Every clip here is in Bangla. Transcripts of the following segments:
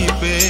keep it.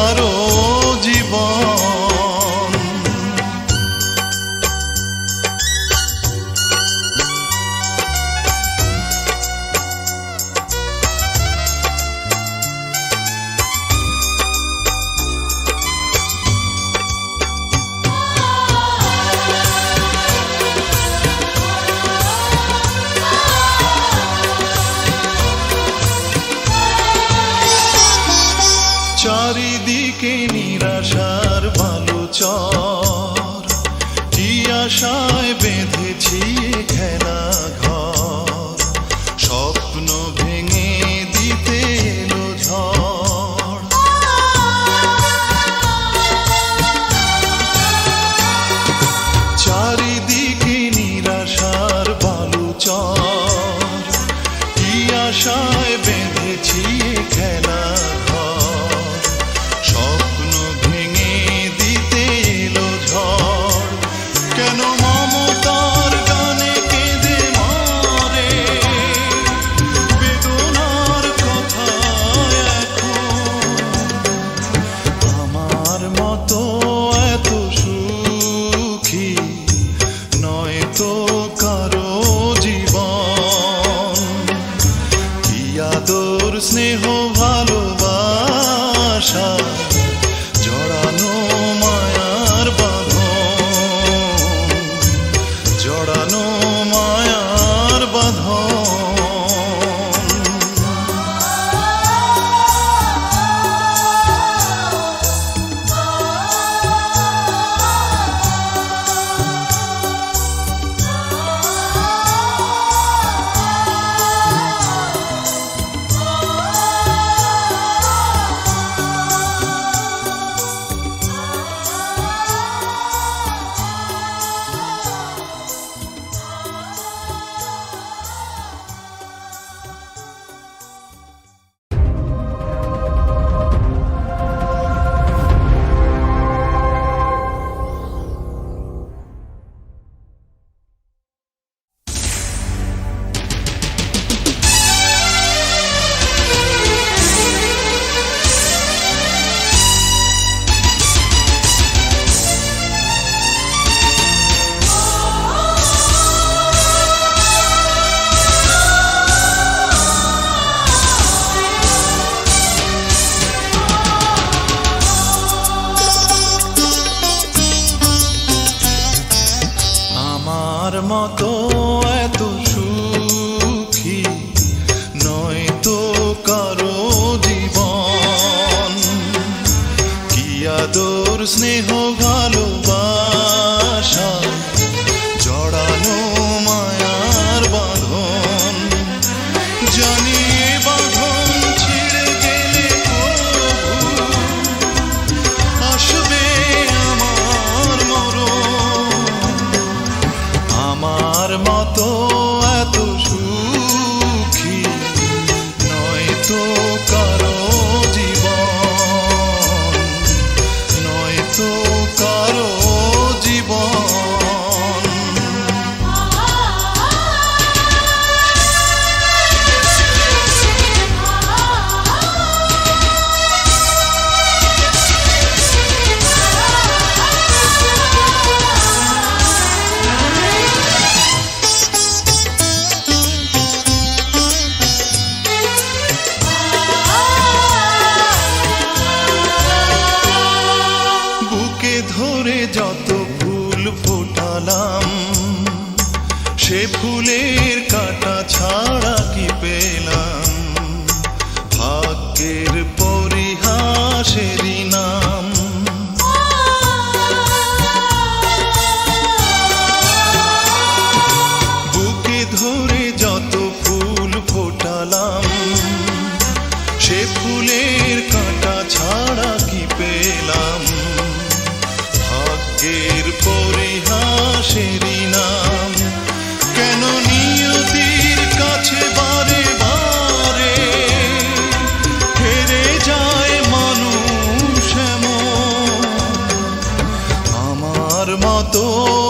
চারিদিকে নিরাশার ভালো চর কি আশায় বেঁধেছি খেলা ঘর। ভালো ফোটালাম। সে ফুলের কাটা ছাড়া কি পেলাম? ভাগ্যের পরিহাসের todo.